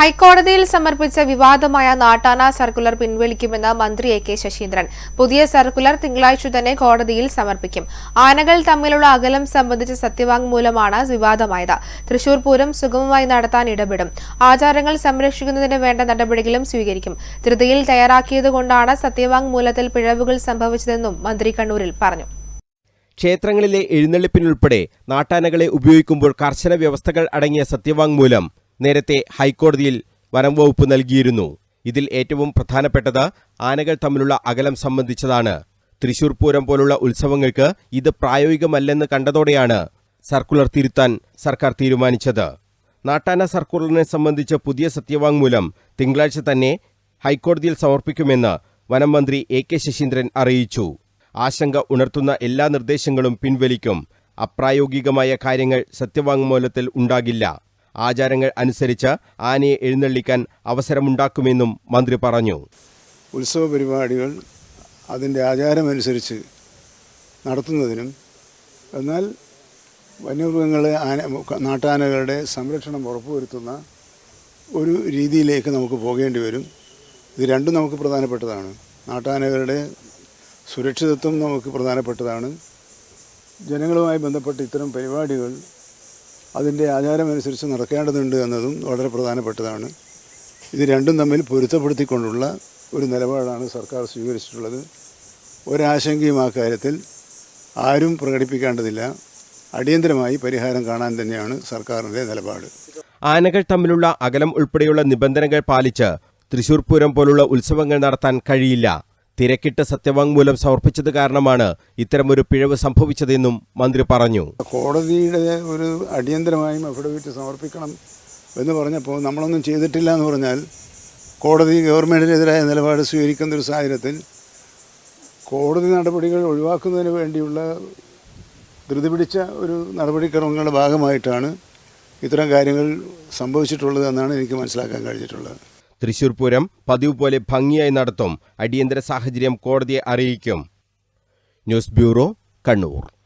ഹൈക്കോടതിയിൽ സമർപ്പിച്ച വിവാദമായ നാട്ടാന സർക്കുലർ പിൻവലിക്കുമെന്ന് മന്ത്രി എ കെ ശശീന്ദ്രൻ. പുതിയ സർക്കുലർ തിങ്കളാഴ്ച തന്നെ കോടതിയിൽ സമർപ്പിക്കും. ആനകൾ തമ്മിലുള്ള അകലം സംബന്ധിച്ച സത്യവാങ്മൂലമാണ് വിവാദമായത്. തൃശൂർ പൂരം സുഗമമായി നടത്താൻ ഇടപെടും. ആചാരങ്ങൾ സംരക്ഷിക്കുന്നതിന് വേണ്ട നടപടികളും സ്വീകരിക്കും. ധൃതിയിൽ തയ്യാറാക്കിയതുകൊണ്ടാണ് സത്യവാങ്മൂലത്തിൽ പിഴവുകൾ സംഭവിച്ചതെന്നും മന്ത്രി കണ്ണൂരിൽ പറഞ്ഞു. ക്ഷേത്രങ്ങളിലെ എഴുന്നള്ളിപ്പിനുൾപ്പെടെ നാട്ടാനകളെ ഉപയോഗിക്കുമ്പോൾ കർശന വ്യവസ്ഥകൾ അടങ്ങിയ സത്യവാങ്മൂലം നേരത്തെ ഹൈക്കോടതിയിൽ വനം വകുപ്പ് നൽകിയിരുന്നു. ഇതിൽ ഏറ്റവും പ്രധാനപ്പെട്ടത് ആനകൾ തമ്മിലുള്ള അകലം സംബന്ധിച്ചതാണ്. തൃശൂർ പൂരം പോലുള്ള ഉത്സവങ്ങൾക്ക് ഇത് പ്രായോഗികമല്ലെന്ന് കണ്ടതോടെയാണ് സർക്കുലർ തിരുത്താൻ സർക്കാർ തീരുമാനിച്ചത്. നാട്ടാന സർക്കുലറിനെ സംബന്ധിച്ച പുതിയ സത്യവാങ്മൂലം തിങ്കളാഴ്ച തന്നെ ഹൈക്കോടതിയിൽ സമർപ്പിക്കുമെന്ന് വനം മന്ത്രി എ കെ ശശീന്ദ്രൻ അറിയിച്ചു. ആശങ്ക ഉണർത്തുന്ന എല്ലാ നിർദ്ദേശങ്ങളും പിൻവലിക്കും. അപ്രായോഗികമായ കാര്യങ്ങൾ സത്യവാങ്മൂലത്തിൽ ഉണ്ടാകില്ല. ആചാരങ്ങൾ അനുസരിച്ച് ആനയെ എഴുന്നള്ളിക്കാൻ അവസരമുണ്ടാക്കുമെന്നും മന്ത്രി പറഞ്ഞു. ഉത്സവ പരിപാടികൾ അതിന്റെ ആചാരമനുസരിച്ച് നടത്തുന്നതിനും എന്നാൽ വന്യമൃഗങ്ങളെ ആന നാട്ടാനകളുടെ സംരക്ഷണം ഉറപ്പുവരുത്തുന്ന ഒരു രീതിയിലേക്ക് നമുക്ക് പോകേണ്ടി വരും. ഇത് രണ്ടും നമുക്ക് പ്രധാനപ്പെട്ടതാണ്. നാട്ടാനകളുടെ സുരക്ഷിതത്വം നമുക്ക് പ്രധാനപ്പെട്ടതാണ്. ജനങ്ങളുമായി ബന്ധപ്പെട്ട് ഇത്തരം പരിപാടികൾ അതിന്റെ ആചാരമനുസരിച്ച് നടക്കേണ്ടതുണ്ട് എന്നതും വളരെ പ്രധാനപ്പെട്ടതാണ്. ഇത് രണ്ടും തമ്മിൽ പൊരുത്തപ്പെടുത്തിക്കൊണ്ടുള്ള ഒരു നിലപാടാണ് സർക്കാർ സ്വീകരിച്ചിട്ടുള്ളത്. ഒരാശങ്കയും ആ കാര്യത്തിൽ ആരും പ്രകടിപ്പിക്കേണ്ടതില്ല. അടിയന്തരമായി പരിഹാരം കാണാൻ തന്നെയാണ് സർക്കാരിന്റെ നിലപാട്. ആനകൾ തമ്മിലുള്ള അകലം ഉൾപ്പെടെയുള്ള നിബന്ധനകൾ പാലിച്ച് തൃശൂർ പൂരം പോലുള്ള ഉത്സവങ്ങൾ നടത്താൻ കഴിയില്ല. തിരക്കിട്ട് സത്യവാങ്മൂലം സമർപ്പിച്ചത് കാരണമാണ് ഇത്തരമൊരു പിഴവ് സംഭവിച്ചതെന്നും മന്ത്രി പറഞ്ഞു. കോടതിയുടെ ഒരു അടിയന്തരമായും അഫിഡവിറ്റ് സമർപ്പിക്കണം എന്ന് പറഞ്ഞപ്പോൾ നമ്മളൊന്നും ചെയ്തിട്ടില്ല എന്ന് പറഞ്ഞാൽ കോടതി ഗവൺമെന്റിനെതിരായ നിലപാട് സ്വീകരിക്കുന്ന ഒരു സാഹചര്യത്തിൽ കോടതി നടപടികൾ ഒഴിവാക്കുന്നതിന് വേണ്ടിയുള്ള ധൃതി പിടിച്ച ഒരു നടപടിക്രമങ്ങളുടെ ഭാഗമായിട്ടാണ് ഇത്തരം കാര്യങ്ങൾ സംഭവിച്ചിട്ടുള്ളത് എന്നാണ് എനിക്ക് മനസ്സിലാക്കാൻ കഴിഞ്ഞിട്ടുള്ളത്. തൃശൂർ പൂരം പതിവ് പോലെ ഭംഗിയായി നടത്തും. അടിയന്തര സാഹചര്യം കോടതിയെ അറിയിക്കും. News bureau Kannur.